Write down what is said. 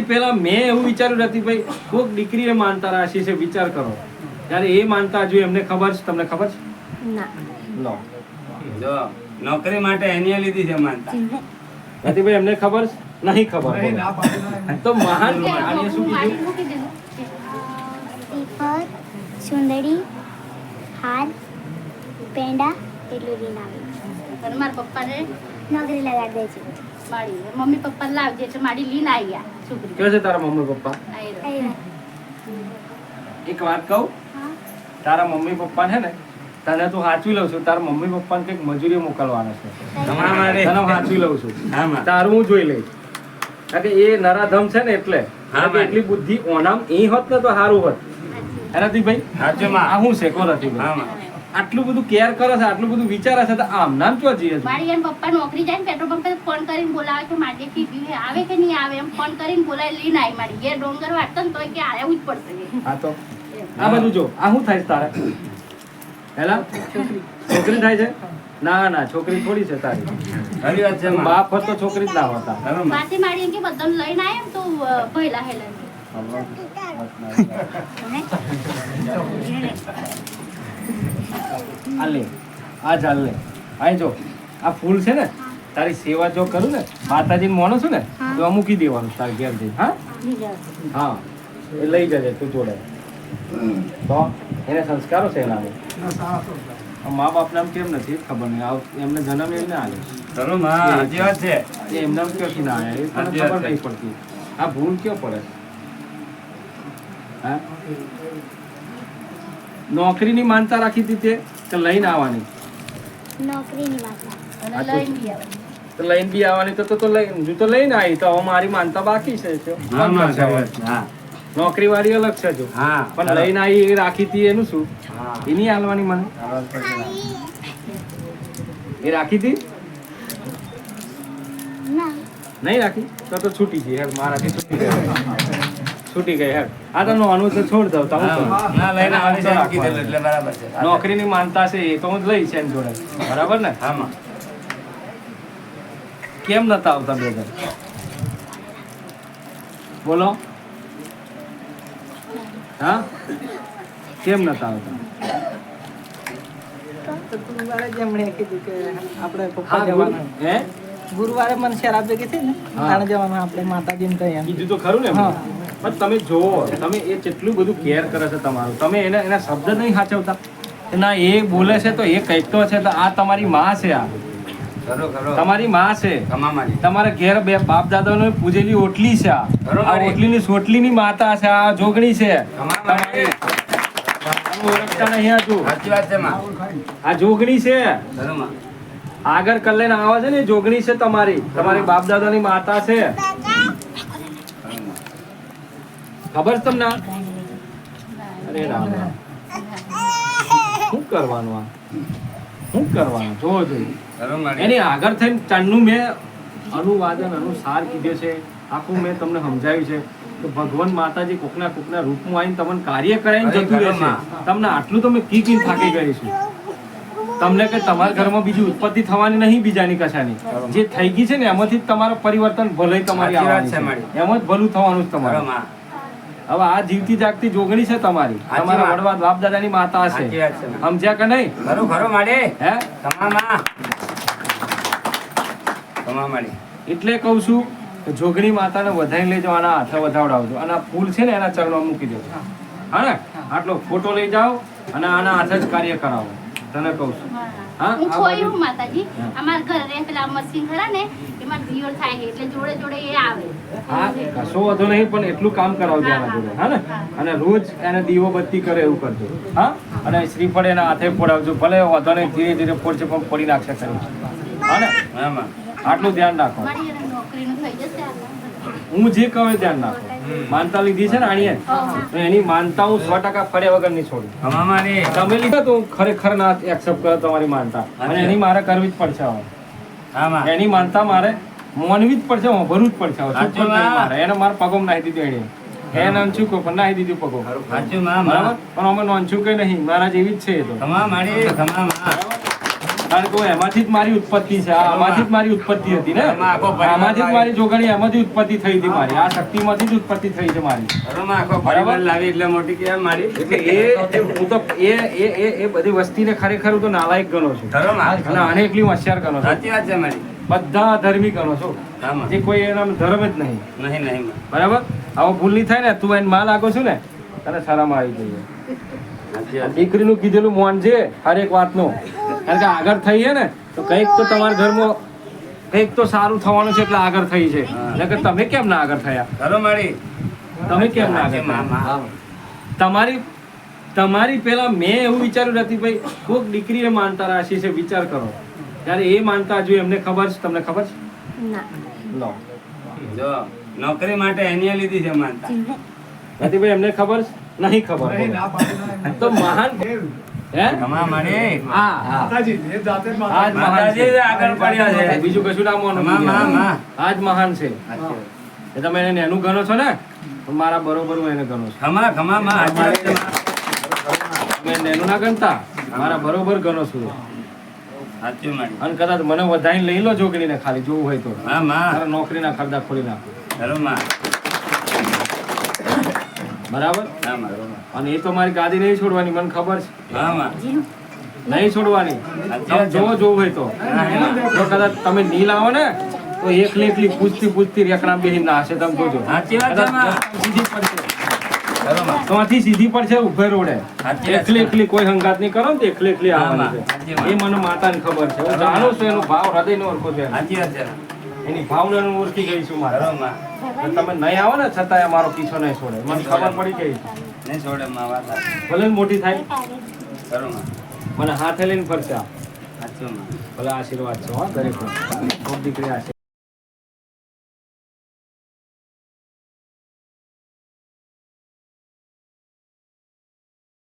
એનાથી પહેલા મેં એવું વિચાર્યું નથી ભાઈ કોઈક દીકરીએ માનતા રાશિ છે વિચાર કરો. ત્યારે એ માનતા જો એમને ખબર છે તમને ખબર છે? ના. લો જો નોકરી માટે એની લીધી છે માનતા. નથી ભાઈ એમને ખબર છે? નહીં ખબર. તો મહાન આને શું કીધું? સુંદરી હાર પેંડા એટલું આવે મારા પપ્પાને નોકરી લગાડી દે છે. માડી મમ્મી પપ્પા લાવજે એટલે માડી લઈને આવી ગયા છોકરી કયો છે તારા મમ્મી પપ્પા? એક વાત કહું? તારા મમ્મી પપ્પા છે ને તને તું સાચવી લઉં છું તારા મમ્મી પપ્પાને કંઈક મજૂરી મોકલવાના છે. તને સાચવી લઉં છું. હા તારું હું જોઈ લઈશ. કારણ કે એ નરાધમ છે ને એટલે હા. એટલી બુદ્ધિ ઓનામ એ હોત ને તો સારું હોત. એનાથી ભાઈ સાચું આ માં હું શેકો નથી હા ભાઈ માં. આટલું બધું કેર કરે છે આટલું બધું વિચારે છે તો આમ નામ ક્યાં જઈએ છે. મારી એમ પપ્પા નોકરી જાય ને પેટ્રોલ પંપ પર ફોન કરીને બોલાવે કે માટે કીધું આવે કે નહીં આવે? એમ ફોન કરીને બોલાય લઈને આવી મારી ઘેર ડોંગર વાટતો ને તોય કે આવું જ પડશે. આ તો. આ બધું જો આ શું થાય તારે? હેલા? છોકરી થાય છે? ના ના છોકરી થોડી છે તારી. ખરી વાત છે બાપ હતો તો છોકરી જ ના હોતા. માથે મારી એમ કે બધાને લઈને આવ્યા તો પહેલા હેલા. આ લે આ ચાલ લે આ જો આ ફૂલ છે ને તારી સેવા જો કરું ને માતાજીને મોનો છું ને તો આ મૂકી દેવાનું તાર ઘેર જઈ હા હા. એ લઈ જજે તું જોડે. તો એને સંસ્કારો છે એના મા બાપ નામ કેમ નથી ખબર નહીં. આવ એમને જન્મ એમને આવ્યો છે. એ એમને ક્યાંથી ના આવ્યા એ ખબર નહીં પડતી. આ ભૂલ કયો પડે? હા? નોકરીની માનતા રાખી હતી તે? કે લઈને આવવાની. નોકરીની લઈને તો લઈને બી આવવાની તો તો લઈને જો તો લઈને આવી તો હવે મારી માનતા બાકી છે છે. નોકરી વાળી અલગ છે જો. હા પણ લઈને આવી એ રાખી હતી એનું શું? હા. એની હાલવાની મને. એ રાખી હતી? નહીં રાખી? તો તો છૂટી ગઈ મારાથી છૂટી ગઈ. છૂટી ગઈ હેડ આ તો નોનું છોડ દઉં તો હું ના લઈને આવવાની છે એમ કીધેલું એટલે બરાબર છે. નોકરીની માનતા છે એ તો હું લઈ છે એની જોડે. બરાબર ને? હા માં કેમ નતા આવતા બે બોલો. હા? કેમ નતા આવતા? ગુરુવારે જ એમણે કીધું કે આપણે પપ્પા જવાના. હે? ગુરુવારે મને શરાબ ભેગી થઈ ને કહીએ તાણે જવાનું આપણે માતાજીને ત્યાં કીધું તો ખરું ને હા. પણ તમે જોવો તમે એ કેટલું બધું કેર કરે છે તમારું. તમે એને એના શબ્દ નહીં સાચવતા. ના એ બોલે છે તો એ કંઈક તો છે આ તમારી માં છે આ. તમારી માં છે. તમારા ઘેર બે બાપ દાદાનો પૂજેલી ઓટલી છે આ. ઓટલી ની સોટલી ની માતા છે આ જોગણી છે. આ જોગણી છે. આગળ કલ્યાણ આવે છે ને જોગણી છે તમારી. તમારી બાપ દાદાની માતા છે. ખબર છે તમને? અરે રામ રામ. શું કરવાનું આ? શું કરવાનું? જોવો જોઈએ એની આગળ થઈને ચાંદનું મેં અનુવાદન અનુસાર કીધું છે. આખું મેં તમને સમજાવ્યું છે. કે ભગવાન માતાજી કોકના કોકના રૂપમાં આવીને તમને કાર્ય કરાવીને જતું રહેશે તમને આટલું તમે કી કી થાકી ગઈશું તમને કે તમારા ઘરમાં બીજી ઉત્પત્તિ થવાની નહીં બીજાની કશાની. જે થઈ ગઈ છે ને એમાંથી જ તમારું પરિવર્તન ભલે તમારી છે છે. એમાં જ ભલું થવાનું છે ખરું તમારું. માં હવે આ જીવતી જાગતી જોગણી છે તમારી. તમારા વડવા બાપ દાદાની માતા હશે છે. સમજ્યા કે નહીં? ખરું ખરું માડે. હે? કમા માં એટલે કહું છું જોગણી માતાને વધાઈને લઈ જાઓ આના હાથે વધાવડાવજો. અને આ ફૂલ છે ને એના ચરણમાં મૂકી દેજો. હા. ને? આટલો ફોટો લઈ જાઓ અને આના હાથે જ કાર્ય કરાવો. તને કહું છું. હા હું. માતાજી. અમારા ઘરે પેલા મશીન ખરા ને એમાં દિયોર થાય છે એટલે જોડે જોડે એ આવે. હા કશો વાંધો નહીં પણ એટલું કામ કરાવજો આના જોડે હા. ને? અને રોજ એને દીવો બત્તી કરે એવું કરજો હા? અને શ્રીફળ એના હાથે ફોડાવજો ભલે વાંધો નહીં ધીરે ધીરે ફોડશે પણ ફોડી નાખશે ખરી હા ને? આટલું ધ્યાન રાખો. મારી એને નોકરીનું થઈ જશે આ. હું જે કહું ધ્યાન રાખો. માનતા લીધી છે ને આણીએ? તો એની માનતા હું સો ટકા ફર્યા વગર નહીં છોડું. તમે લીધા તો હું ખરેખર ના એક્સેપ્ટ કરો તમારી માનતા. અને એની મારે કરવી જ પડશે હવે. માં એની માનતા મારે માનવી જ પડશે ભરવું જ પડશે. મારે? એને મારા પગોમ નાખી દીધું એને નોંચું પણ નાખી દીધું પગો. સાચું માં. બરાબર? પણ અમે નોંચું કે નહીં મારા જેવી જ છે એ તો. કમા મારી કમા માં કારણ કે એમાંથી જ મારી ઉત્પત્તિ છે. આમાંથી જ મારી ઉત્પત્તિ હતી ને? આમાંથી જ મારી જોગણી એમાંથી ઉત્પત્તિ થઈ હતી મારી. આ શક્તિમાંથી જ ઉત્પત્તિ થઈ છે મારી. બરાબર? લાવી એટલે મોટી કે મારી. એટલે એ એ હું તો એ એ એ બધી વસ્તીને ખરેખર હું તો નાલાયક ગણો છું. અને આને એકલી હોશિયાર ગણો છું. સાચી વાત છે મારી. બધા ધર્મી ગણો છો. જે કોઈ એના ધર્મ જ નહીં. નહીં નહીં બરાબર? આવો ભૂલ નહીં થાય ને તું એને માં લાગો છું ને તને સારામાં આવી જોઈએ. દીકરીનું કીધેલું મોન છે હરેક વાતનું. કારણ કે આગળ થઈ છે ને તો કંઈક તો તમારા ઘરમાં કંઈક તો સારું થવાનું છે એટલે આગળ થઈ છે. નકર તમે કેમ ના આગળ થયા? ઘરો મારી. તમે કેમ ના આગળ. તમારી તમારી પેલા મેં એવું વિચાર્યું નથી ભાઈ કોઈક દીકરીએ માનતા રાશિ છે વિચાર કરો. ત્યારે એ માનતા જોઈએ એમને ખબર છે? તમને ખબર છે? ના. જો નોકરી માટે એની લીધી છે માનતા. નથી ભાઈ એમને ખબર છે? નહીં ખબર. તો મહાન મારી હા. હા આજ મહાન માતાજી. છે જ આગળ પડ્યા છે. બીજું કશું ના માનો. માં, માં, માં. આજ મહાન છે. સાચી વાત. એ તમે એને નેનું ગણો છો ને? મારા બરોબર હું એને ગણો છું. ખમા. તમે ના ગણતા? મારા બરોબર ગણો છું. અને કદાચ મને વધારે લઈ લો છોકરીને ખાલી જોવું હોય તો. હા ના ખર્ચા ખોલી નાખો. બરાબર. અને એ તો મારી ગાદી નહીં છોડવાની મને ખબર છે. નહીં છોડવાની? જો. જોવું હોય તો. જો કદાચ તમે ની લાવો ને તો એકલી એકલી પૂછતી પૂછતી રેકડા બેહી ના હશે તમે જોજો. સીધી પડશે. ત્યાંથી સીધી પડશે ઉભે રોડે. એકલી એકલી કોઈ હંગાત નહીં કરો ને એકલી એકલી આવવાની છે. એ મને માતાને ખબર છે. હું જાણું છું એનો ભાવ હૃદયનો ઓળખો છે. એની ભાવના હું ઓળખી ગઈ છું મારે. તમે નહીં આવો ને છતાંય અમારો પીછો નહીં છોડે. મને ખબર પડી ગઈ નહીં છોડે માં વાત ભલે મોટી થાય. ઘરો મને હાથે લઈને ફરશે ભલે આશીર્વાદ છે હો દરેક દીકરી આશીર્વાદ.